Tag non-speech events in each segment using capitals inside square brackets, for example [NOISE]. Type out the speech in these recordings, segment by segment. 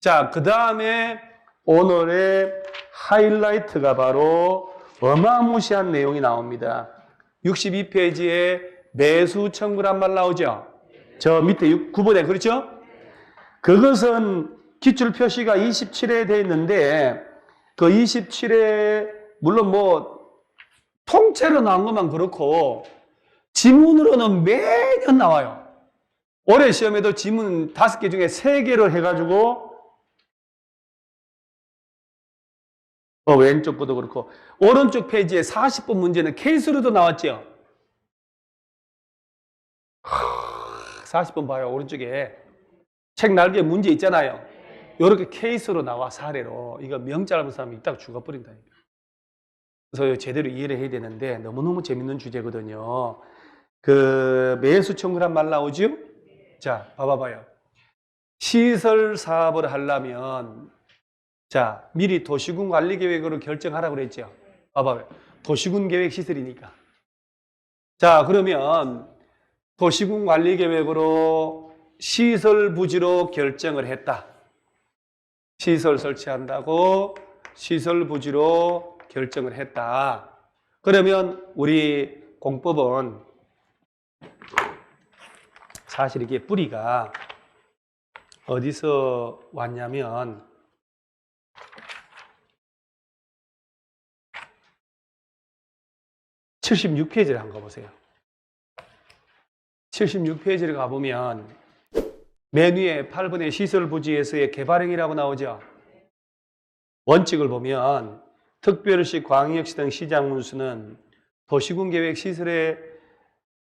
자, 그 다음에 오늘의 하이라이트가 바로 어마무시한 내용이 나옵니다. 62페이지에 매수 청구란 말 나오죠? 저 밑에 9번에, 그렇죠? 그것은 기출 표시가 27에 돼 있는데 그 27에 물론 뭐 통째로 나온 것만 그렇고 지문으로는 매년 나와요. 올해 시험에도 지문 다섯 개 중에 세 개를 해가지고 어, 왼쪽 것도 그렇고 오른쪽 페이지에 40번 문제는 케이스로도 나왔죠. 40번 봐요 오른쪽에 책 날개 문제 있잖아요. 이렇게 케이스로 나와 사례로 이거 은 사람이 이따가 죽어버린다. 그래서 제대로 이해를 해야 되는데 너무너무 재밌는 주제거든요. 그 매수 청구란 말 나오죠? 자, 봐봐봐요. 시설 사업을 하려면 자, 미리 도시군 관리 계획으로 결정하라고 그랬죠. 봐봐요. 도시군 계획 시설이니까. 자, 그러면 도시군 관리 계획으로 시설 부지로 결정을 했다. 시설 설치한다고 시설 부지로 결정을 했다. 그러면 우리 공법은 사실 이게 뿌리가 어디서 왔냐면 (76페이지를) 한 거 보세요. (76페이지를) 가보면 맨 위에 8번의 시설 부지에서의 개발행위라고 나오죠. 원칙을 보면 특별시 광역시 등 시장 문수는 도시군 계획 시설의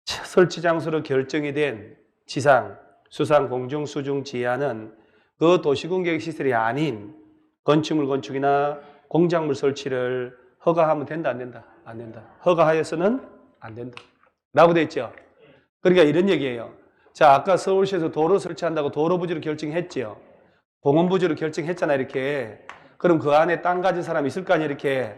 설치 장소로 결정이 된 지상, 수상, 공중, 수중, 지하는 그 도시군 계획 시설이 아닌 건축물 건축이나 공작물 설치를 허가하면 된다 안 된다 안 된다. 허가하여서는 안 된다. 라고 돼 있죠. 그러니까 이런 얘기예요. 자 아까 서울시에서 도로 설치한다고 도로 부지로 결정했죠 공원 부지로 결정했잖아 이렇게. 그럼 그 안에 땅 가진 사람이 있을 거 아니야 이렇게.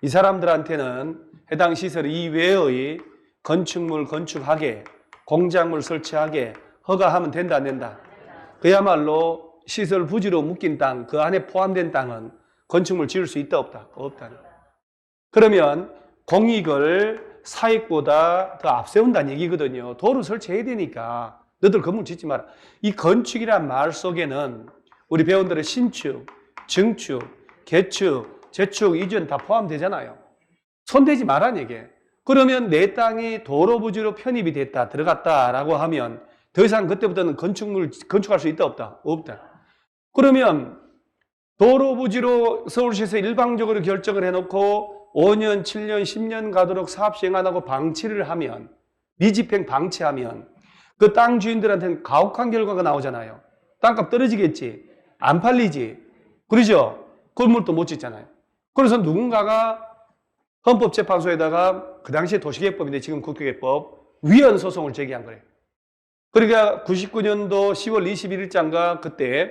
이 사람들한테는 해당 시설 이외의 건축물 건축하게 공작물 설치하게 허가하면 된다 안 된다? 그야말로 시설 부지로 묶인 땅 그 안에 포함된 땅은 건축물 지을 수 있다 없다? 없다 그러면 공익을 사익보다 더 앞세운다는 얘기거든요. 도로 설치해야 되니까. 너들 건물 짓지 마라. 이 건축이란 말 속에는 우리 배원들의 신축 증축 개축 재축 이전 다 포함되잖아요. 손대지 말란 얘기예요 그러면 내 땅이 도로 부지로 편입이 됐다, 들어갔다라고 하면 더 이상 그때부터는 건축물 건축할 수 있다, 없다? 없다. 그러면 도로 부지로 서울시에서 일방적으로 결정을 해놓고 5년, 7년, 10년 가도록 사업 시행 안 하고 방치를 하면 미집행 방치하면 그 땅 주인들한테는 가혹한 결과가 나오잖아요. 땅값 떨어지겠지. 안 팔리지. 그러죠? 건물도 못 짓잖아요. 그래서 누군가가 헌법재판소에다가 그 당시에 도시계획법인데 지금 국회계획법 위헌 소송을 제기한 거예요. 그러니까 99년도 10월 21일장가 그때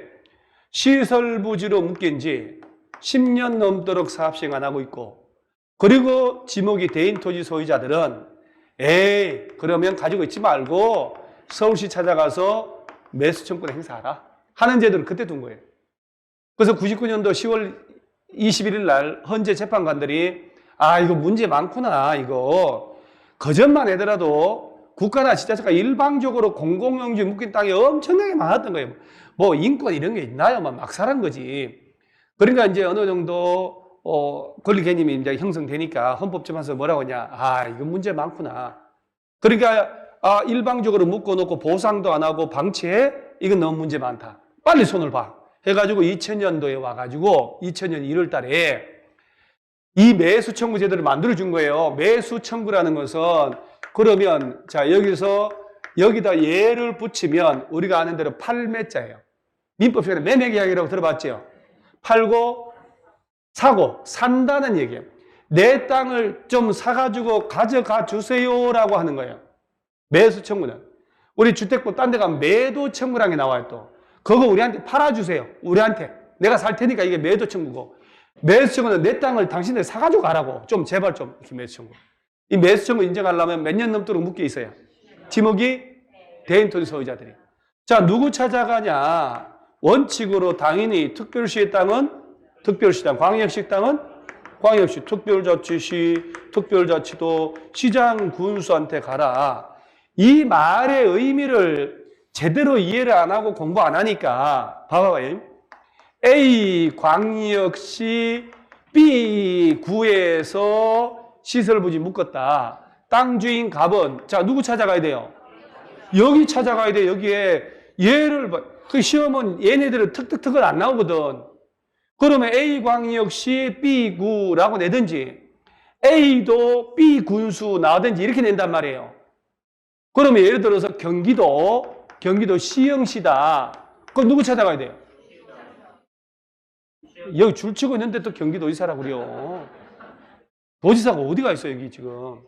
시설 부지로 묶인 지 10년 넘도록 사업 시행 안 하고 있고 그리고 지목이 대인 토지 소유자들은 에이 그러면 가지고 있지 말고 서울시 찾아가서 매수 청구를 행사하라 하는 제도를 그때 둔 거예요. 그래서 99년도 10월 21일 날 헌재 재판관들이 아, 이거 문제 많구나, 이거. 거짓말 하더라도 국가나 지자체가 일방적으로 공공용지 묶인 땅이 엄청나게 많았던 거예요. 뭐 인권 이런 게 있나요? 막 막살한 거지. 그러니까 이제 어느 정도 어, 권리 개념이 이제 형성되니까 헌법재판소 뭐라고 하냐. 아, 이거 문제 많구나. 그러니까 아, 일방적으로 묶어놓고 보상도 안 하고 방치해? 이건 너무 문제 많다. 빨리 손을 봐. 해가지고 2000년도에 와가지고 2000년 1월 달에 이 매수 청구 제도를 만들어 준 거예요. 매수 청구라는 것은 그러면 자 여기서 여기다 예를 붙이면 우리가 아는 대로 팔매자예요. 민법 시간에 매매 계약이라고 들어봤죠? 팔고 사고 산다는 얘기예요. 내 땅을 좀 사가지고 가져가 주세요라고 하는 거예요. 매수 청구는 우리 주택법 딴데 가면 매도 게 나와요 또. 그거 우리한테 팔아주세요. 우리한테 내가 살 테니까 이게 매도 청구고 매수 청구는 내 땅을 당신들 사가지고 가라고. 좀 제발 좀 이렇게 매수 청구. 이 매수 청구 인정하려면 몇 년 넘도록 묶여 있어요. 지목이 대인 토지 소유자들이. 자 누구 찾아가냐? 원칙으로 당연히 특별시의 땅은 특별시 땅, 광역시 특별자치시, 특별자치도 시장 군수한테 가라. 이 말의 의미를 제대로 이해를 안 하고 공부 안 하니까 봐봐요. A 광역시 B 구에서 시설부지 묶었다. 땅 주인 갑은 자 누구 찾아가야 돼요? 여기 찾아가야 돼. 여기에 얘를 봐. 그 시험은 얘네들은 특특특은 안 나오거든. 그러면 A 광 역시 B 구라고 내든지 A도 B 군수 나오든지 이렇게 낸단 말이에요. 그러면 예를 들어서 경기도 경기도 시흥시다. 그럼 누구 찾아가야 돼요? 여기 줄 치고 있는데 또 경기도지사라고 그래요. 도지사가 어디가 있어 여기 지금.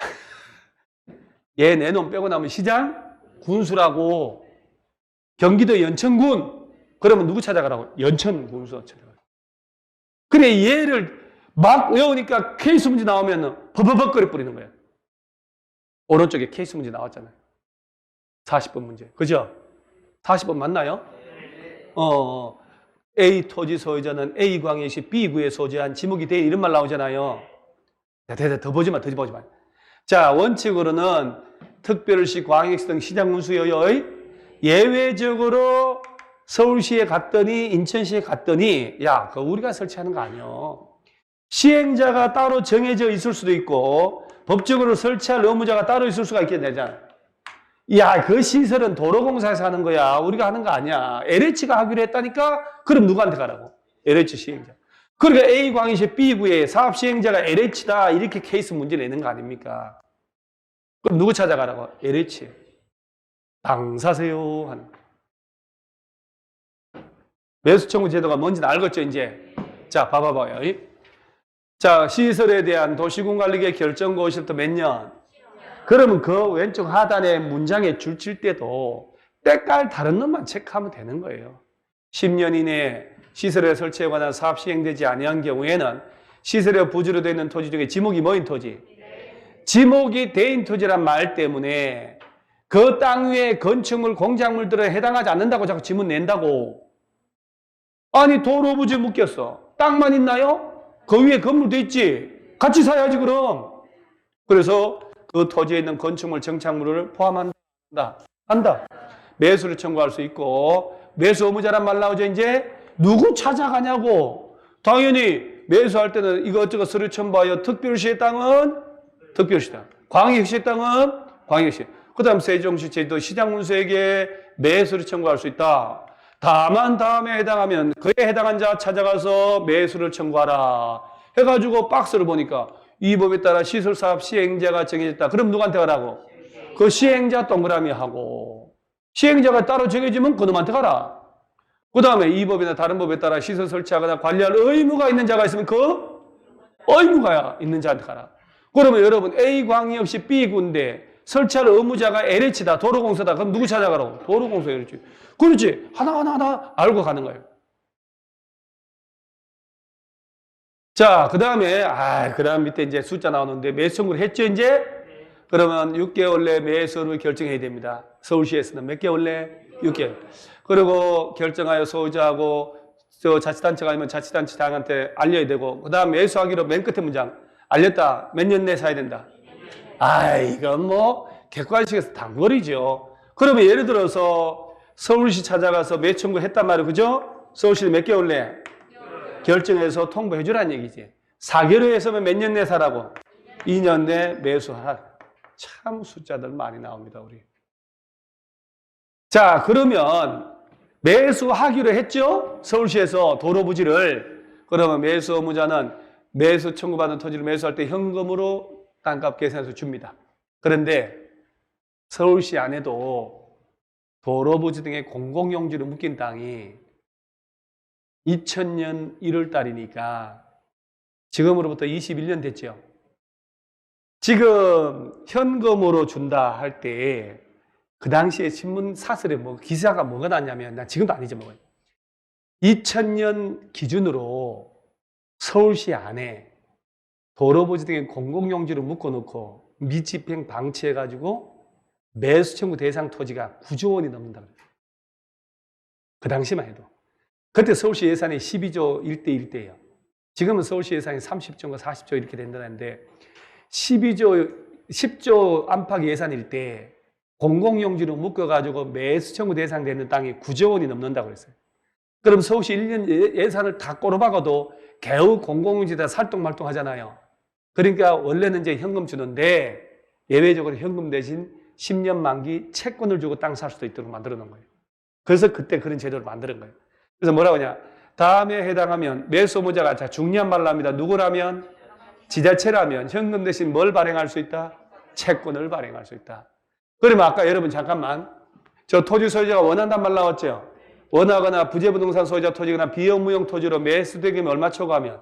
[LAUGHS] 얘 내놈 빼고 나면 시장 군수라고 경기도 연천군 그러면 누구 찾아가라고? 연천 군수 찾아가. 그래 얘를 막 외우니까 케이스 문제 나오면 버버벅거리 뿌리는 거야. 오른쪽에 케이스 문제 나왔잖아요. 40번 문제. 그죠? 40번 맞나요? 어, 어. A 토지 소유자는 A 광역시 B 구에 소재한 지목이 돼 이런 말 나오잖아요. 자, 더, 더 보지 마, 더 보지 마. 자, 원칙으로는 특별시, 광역시 등 시장 군수여의 예외적으로 서울시에 갔더니 인천시에 갔더니 야, 그 우리가 설치하는 거 아니요. 시행자가 따로 정해져 있을 수도 있고 법적으로 설치할 의무자가 따로 있을 수가 있게 되잖아. 야, 그 시설은 도로공사에서 하는 거야. 우리가 하는 거 아니야. LH가 하기로 했다니까? 그럼 누구한테 가라고? LH 시행자. 그러니까 A 광역시 B구에 사업 시행자가 LH다. 이렇게 케이스 문제 내는 거 아닙니까? 그럼 누구 찾아가라고? LH. 땅 사세요. 하는. 매수청구 제도가 뭔지는 알겠죠, 이제? 자, 봐봐봐요. 자, 시설에 대한 도시군관리계 결정고 시부터 몇 년? 그러면 그 왼쪽 하단에 문장에 줄칠 때도 때깔 다른 놈만 체크하면 되는 거예요. 10년 이내에 시설에 설치에 관한 사업 시행되지 아니한 경우에는 시설에 부지로 되어 있는 토지 중에 지목이 뭐인 토지? 지목이 대인 토지란 말 때문에 그 땅 위에 건축물, 공작물들에 해당하지 않는다고 자꾸 지문 낸다고. 아니 도로 부지 묶였어. 땅만 있나요? 그 위에 건물도 있지. 같이 사야지 그럼. 그래서 그 토지에 있는 건축물, 정착물을 포함한다. 한다. 매수를 청구할 수 있고 매수 의무자란 말 나오죠 이제 누구 찾아가냐고 당연히 매수할 때는 이것저것 서류 첨부하여 특별시의 땅은 특별시 땅 광역시 땅은 광역시 그 다음 세종시 제주도 시장문수에게 매수를 청구할 수 있다 다만 다음에 해당하면 그에 해당한 자 찾아가서 매수를 청구하라 해가지고 박스를 보니까 이 법에 따라 시설사업 시행자가 정해졌다 그럼 누구한테 가라고 그 시행자 동그라미 하고 시행자가 따로 정해지면 그놈한테 가라. 그 다음에 이 법이나 다른 법에 따라 시설 설치하거나 관리할 의무가 있는 자가 있으면 그 의무가 있는 자한테 가라. 그러면 여러분 A 광역 시 B 군데 설치할 의무자가 LH다 도로공사다 그럼 누구 찾아가라고? 도로공사 LH. 그렇지 하나 하나 하나 알고 가는 거예요. 자, 그 다음에, 아, 그 다음 밑에 이제 숫자 나오는데 매수 청구를 했죠, 이제? 그러면 6개월 내 매수를 결정해야 됩니다. 서울시에서는 몇 개월 내? 6개월. 그리고 결정하여 소유자하고 저 자치단체가 아니면 자치단체 장한테 알려야 되고, 그 다음 매수하기로 맨 끝에 문장. 알렸다. 몇 년 내 사야 된다. 아, 이건 뭐, 객관식에서 단거리죠. 그러면 예를 들어서 서울시 찾아가서 매청구 했단 말이에요. 그죠? 서울시는 몇 개월 내? 결정해서 통보해 주란 얘기지. 4개월 했으면 몇 년 내 사라고? 2년 내 매수하라. 참 숫자들 많이 나옵니다, 우리. 자, 그러면 매수하기로 했죠? 서울시에서 도로 부지를. 그러면 매수 의무자는 매수 청구받은 토지를 매수할 때 현금으로 땅값 계산해서 줍니다. 그런데 서울시 안에도 도로 부지 등의 공공용지로 묶인 땅이 2000년 1월 달이니까 지금으로부터 21년 됐죠. 지금 현금으로 준다 할 때 그 당시에 신문 사설에 뭐 기사가 뭐가 났냐면 나 지금도 아니지 뭐 2000년 기준으로 서울시 안에 도로부지 등의 공공용지로 묶어놓고 미집행 방치해가지고 매수 청구 대상 토지가 9조 원이 넘는다. 그 당시만 해도. 그때 서울시 예산이 12조 1대 1대예요. 지금은 서울시 예산이 30조인가 40조 이렇게 된다는데 12조 10조 안팎 예산일 때 공공용지로 묶어가지고 매수 청구 대상 되는 땅이 9조 원이 넘는다고 그랬어요. 그럼 서울시 1년 예- 예산을 다 꼬로 박아도 겨우 공공용지다 살동말동 하잖아요. 그러니까 원래는 이제 현금 주는데 예외적으로 현금 대신 10년 만기 채권을 주고 땅 살 수도 있도록 만들어 놓은 거예요. 그래서 그때 그런 제도를 만드는 거예요. 그래서 뭐라고 하냐. 다음에 해당하면 매수모자가 자 중요한 말로 합니다. 누구라면 지자체라면 현금 대신 뭘 발행할 수 있다? 채권을 발행할 수 있다. 그러면 아까 여러분 잠깐만 저 토지 소유자가 원한단 말 나왔죠? 원하거나 부재부동산 소유자 토지거나 비영무용 토지로 매수되기면 얼마 초과하면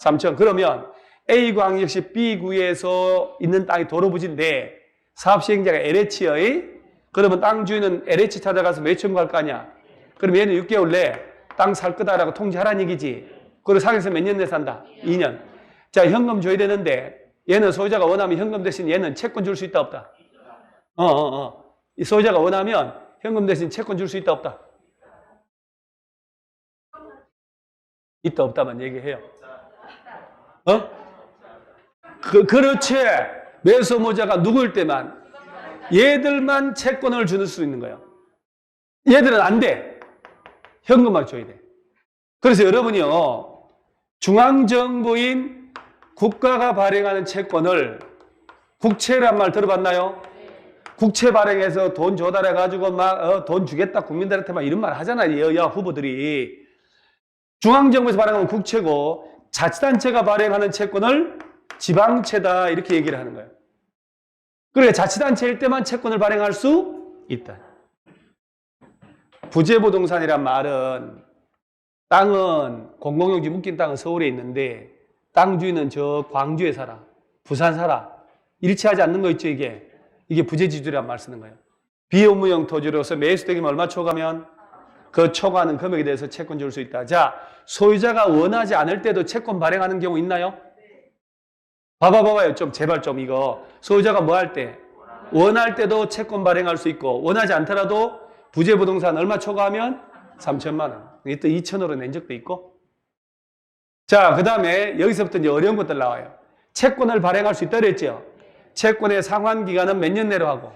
3천. 그러면 A광역시 B구에서 있는 땅이 도로부지인데 사업시행자가 LH의 그러면 땅 주인은 LH 찾아가서 매춘 할거 아니야? 그럼 얘는 6개월 내에 땅 살 거다라고 통지하라는 얘기지. 그리고 상에서 몇 년 내 산다? 2년. 자, 현금 줘야 되는데 얘는 소유자가 원하면 현금 대신 얘는 채권 줄 수 있다 없다? 어, 어, 어. 이 소유자가 원하면 현금 대신 채권 줄 수 있다 없다? 있다 없다만 얘기해요. 어? 그, 그렇지. 매수모자가 누구일 때만 얘들만 채권을 줄수 있는 거예요. 얘들은 안 돼. 현금만 줘야 돼. 그래서 여러분이요. 중앙정부인 국가가 발행하는 채권을 국채란 말 들어봤나요? 국채 발행해서 돈 조달해 가지고 막 어, 돈 주겠다 국민들한테 막 이런 말 하잖아요. 여야 후보들이. 중앙정부에서 발행하는 국채고 자치단체가 발행하는 채권을 지방채다 이렇게 얘기를 하는 거예요. 그래 자치단체일 때만 채권을 발행할 수 있다. 부재부동산이란 말은 땅은 공공용지 묶인 땅은 서울에 있는데 땅 주인은 저 광주에 살아, 부산 살아. 일치하지 않는 거 있죠 이게. 이게 부재지주란 말 쓰는 거예요. 비의무용 토지로서 매수되기면 얼마 초과면 그 초과하는 금액에 대해서 채권 줄 수 있다. 자, 소유자가 원하지 않을 때도 채권 발행하는 경우 있나요? 봐봐 봐봐요. 좀 제발 좀 이거 소유자가 뭐 할 때? 원할 때도 채권 발행할 수 있고 원하지 않더라도 부재부동산 얼마 초과하면 3천만 원. 이게 또 2천으로 낸 적도 있고. 자, 그 다음에 여기서부터 이제 어려운 것들 나와요. 채권을 발행할 수 있다 그랬죠? 채권의 상환 기간은 몇 년 내로 하고?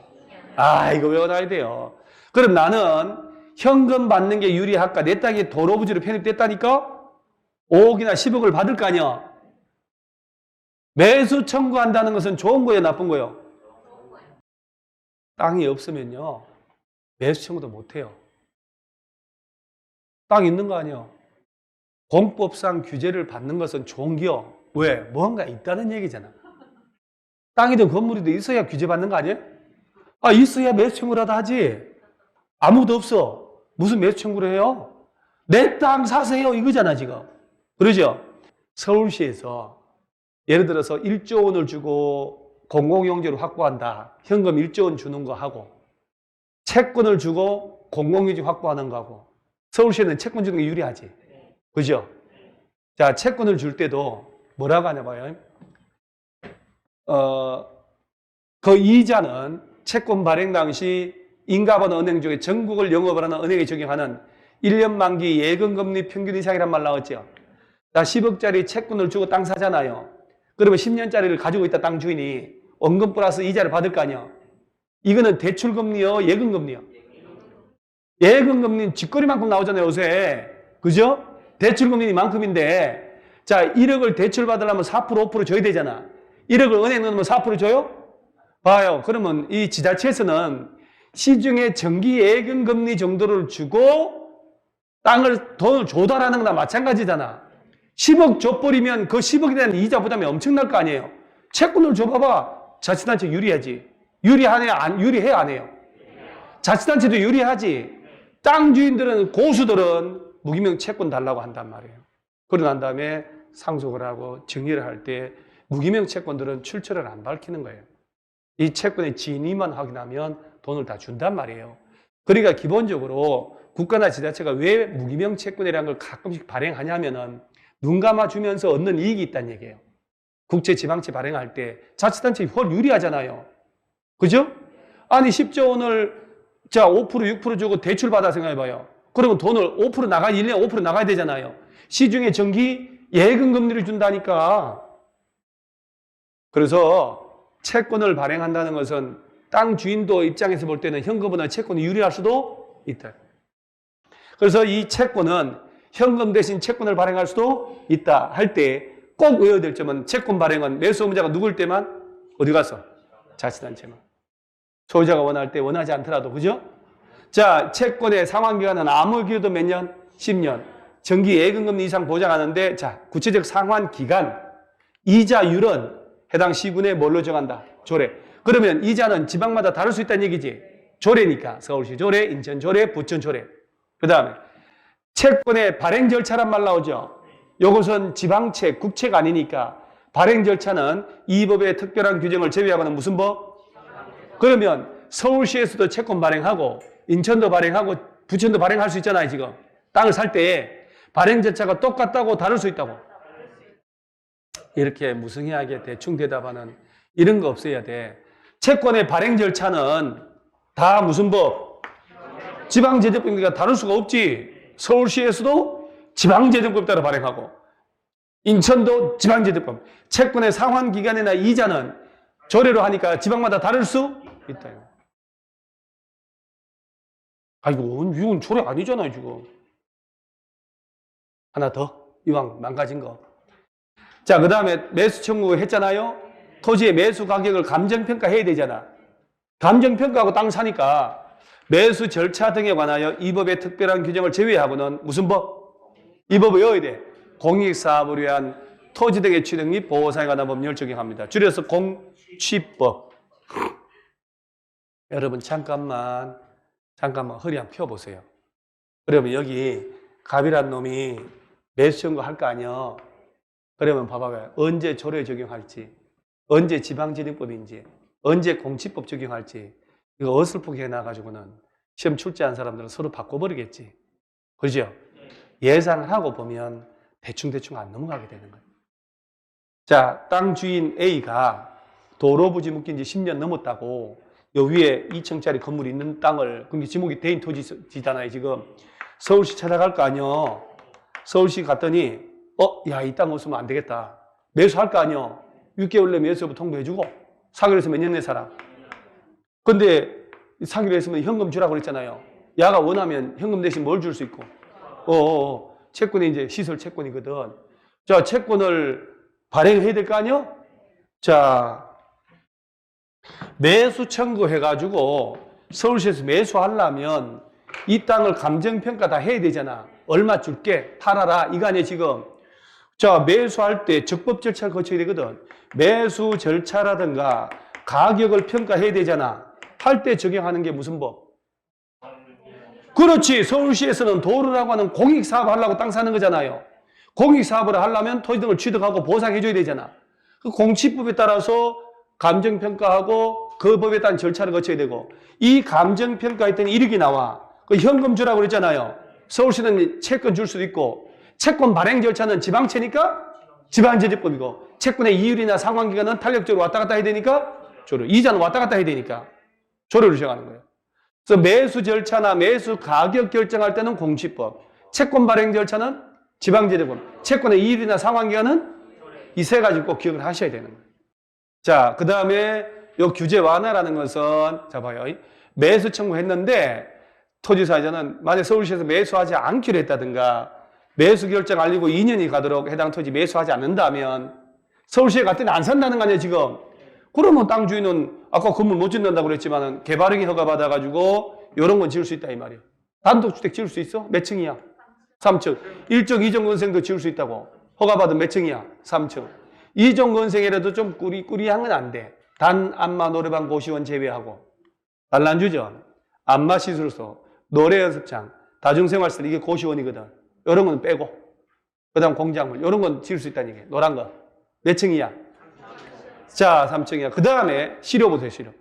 아, 이거 외워놔야 돼요. 그럼 나는 현금 받는 게 유리할까? 내 땅이 도로부지로 편입됐다니까? 5억이나 10억을 받을 거 아니야? 매수 청구한다는 것은 좋은 거예요, 나쁜 거예요? 땅이 없으면요, 매수 청구도 못 해요. 땅 있는 거 아니에요? 공법상 규제를 받는 것은 좋은 기요. 왜? 뭔가 있다는 얘기잖아. 땅이든 건물이든 있어야 규제받는 거 아니에요? 아, 있어야 매수 하다 하지. 아무도 없어. 무슨 매수 청구를 해요? 내 땅 사세요. 이거잖아, 지금. 그러죠? 서울시에서 예를 들어서 1조 원을 주고 공공용지를 확보한다. 현금 1조 원 주는 거 하고 채권을 주고 공공용지 확보하는 거하고 서울시는 채권 주는 게 유리하지. 그죠? 자, 채권을 줄 때도 뭐라고 하냐 봐요. 어, 그 이자는 채권 발행 당시 인가번 은행 중에 전국을 영업을 하는 은행에 적용하는 1년 만기 예금금리 평균 이상이란 말 나왔죠. 자, 10억짜리 채권을 주고 땅 사잖아요. 그러면 10년짜리를 가지고 있다 땅 주인이 원금 플러스 이자를 받을 거 아니야. 이거는 대출금리요, 예금금리요. 예금금리는 뒷거리만큼 나오잖아요, 요새. 그죠? 대출금리는 이만큼인데, 자, 1억을 대출 받으려면 4% 5% 줘야 되잖아. 1억을 은행에 넣으면 4% 줘요? 봐요. 그러면 이 지자체에서는 시중에 정기 예금금리 정도를 주고 땅을, 돈을 조달하는 거나 마찬가지잖아. 10억 줘버리면 그 10억에 대한 이자 부담이 엄청날 거 아니에요. 채권을 줘봐봐. 자치단체 유리하지. 유리하네, 안, 유리해, 안 해요? 자치단체도 유리하지. 땅 주인들은, 고수들은 무기명 채권 달라고 한단 말이에요. 그러고 난 다음에 상속을 하고 정리를 할 때 무기명 채권들은 출처를 안 밝히는 거예요. 이 채권의 진위만 확인하면 돈을 다 준단 말이에요. 그러니까 기본적으로 국가나 지자체가 왜 무기명 채권이라는 걸 가끔씩 발행하냐면은 눈 감아주면서 얻는 이익이 있다는 얘기예요. 국채 지방채 발행할 때 자치단체 훨 유리하잖아요. 그죠? 아니 10조 원을 자 5% 6% 주고 대출 받아 생각해봐요. 그러면 돈을 5% 나가, 1년에 5% 나가야 되잖아요. 시중에 정기 예금 금리를 준다니까. 그래서 채권을 발행한다는 것은 땅 주인도 입장에서 볼 때는 현금보다 채권이 유리할 수도 있다. 그래서 이 채권은 현금 대신 채권을 발행할 수도 있다 할 때 꼭 외워야 될 점은 채권 발행은 매수 의무자가 누굴 때만 어디 가서 자치단체만 소유자가 원할 때 원하지 않더라도 그죠? 자 채권의 상환기간은 아무 기회도 몇 년? 10년 정기 예금금리 이상 보장하는데 자 구체적 상환기간 이자율은 해당 시군에 뭘로 정한다? 조례 그러면 이자는 지방마다 다를 수 있다는 얘기지 조례니까 서울시 조례, 인천 조례, 부천 조례 그 다음에 채권의 발행 절차란 말 나오죠. 이것은 지방채, 국채가 아니니까 발행 절차는 이 법의 특별한 규정을 제외하고는 무슨 법? 그러면 서울시에서도 채권 발행하고 인천도 발행하고 부천도 발행할 수 있잖아요, 지금. 땅을 살때 발행 절차가 똑같다고 다를 수 있다고. 이렇게 무성의하게 대충 대답하는 이런 거 없어야 돼. 채권의 발행 절차는 다 무슨 법? 지방재정법이니까 다를 수가 없지. 서울시에서도 지방재정법 따라 발행하고, 인천도 지방재정법. 채권의 상환기간이나 이자는 조례로 하니까 지방마다 다를 수 있다. 아, 이거, 이건 조례 아니잖아요, 지금. 하나 더. 이왕 망가진 거. 자, 그 다음에 매수 청구 했잖아요. 토지의 매수 가격을 감정평가해야 되잖아. 감정평가하고 땅 사니까 매수 절차 등에 관하여 이 법의 특별한 규정을 제외하고는 무슨 법? 이 법을 외워야 돼. 공익사업을 위한 토지 등의 취득 및 보호사에 관한 법률을 적용합니다. 줄여서 공취법. [LAUGHS] 여러분 잠깐만 잠깐만 허리 한번 펴보세요. 그러면 여기 갑이란 놈이 매수 청구 할거 아니야. 그러면 봐봐요. 언제 조례 적용할지, 언제 지방진흥법인지, 언제 공치법 적용할지, 이거 어설프게 해놔가지고는 시험 출제한 사람들은 서로 바꿔버리겠지. 그죠? 예상을 하고 보면 대충대충 안 넘어가게 되는 거예요. 자, 땅 주인 A가 도로 부지 묶인 지 10년 넘었다고 요 위에 2층짜리 건물이 있는 땅을 그게 지목이 대인 토지잖아요, 지금. 서울시 찾아갈 거 아니요. 서울시 갔더니 어, 야, 이 땅 없으면 안 되겠다. 매수할 거 아니요. 6개월 내 매수여부 통보해주고 해서 몇 년 내 살아. 근데 사기로 했으면 현금 주라고 그랬잖아요. 야가 원하면 현금 대신 뭘 줄 수 있고. 어, 어, 어, 채권이 이제 시설 채권이거든. 자, 채권을 발행해야 될 거 아니요? 자, 매수 청구해가지고 서울시에서 매수하려면 이 땅을 감정평가 다 해야 되잖아. 얼마 줄게, 팔아라. 이거 아니야, 지금. 자, 매수할 때 적법 절차를 거쳐야 되거든. 매수 절차라든가 가격을 평가해야 되잖아. 할 때 적용하는 게 무슨 법? 그렇지. 서울시에서는 도로라고 하는 공익사업 하려고 땅 사는 거잖아요. 공익사업을 하려면 토지 등을 취득하고 보상해줘야 되잖아. 그 공치법에 따라서 감정평가하고 그 법에 따른 절차를 거쳐야 되고 이 감정평가할 때는 이력이 나와. 그 현금 주라고 그랬잖아요. 서울시는 채권 줄 수도 있고 채권 발행 절차는 지방채니까 지방제재법이고 채권의 이율이나 상환기간은 탄력적으로 왔다 갔다 해야 되니까 조례. 이자는 왔다 갔다 해야 되니까 조례로 정하는 거예요. 그래서 매수 절차나 매수 가격 결정할 때는 공시법, 채권 발행 절차는 지방제재법, 채권의 이율이나 상환기간은 이 세 가지 꼭 기억을 하셔야 되는 거예요. 자, 그 다음에 요 규제 완화라는 것은 자 봐요. 매수 청구했는데 토지사회자는 만약 서울시에서 매수하지 않기로 했다든가 매수 결정 알리고 2년이 가도록 해당 토지 매수하지 않는다면 서울시에 갔더니 안 산다는 거 아니에요 지금 그러면 땅 주인은 아까 건물 못 짓는다고 그랬지만 개발행위 허가 받아가지고 이런 건 지을 수 있다 이 말이에요. 단독주택 지을 수 있어? 몇 층이야? 3층. 1종 2종 건생도 지을 수 있다고. 허가 받은 몇 층이야? 3층. 2종 건생이라도 좀 꾸리꾸리한 건 안 돼. 단 안마 노래방 고시원 제외하고. 단란주점 안마 시술소 노래 연습장 다중생활시설 이게 고시원이거든. 이런 건 빼고. 그 다음 공작물 이런 건 지을 수 있다는 얘기예요. 노란 거. 몇 층이야? 자 3층이야. 그 다음에 시료부터 시료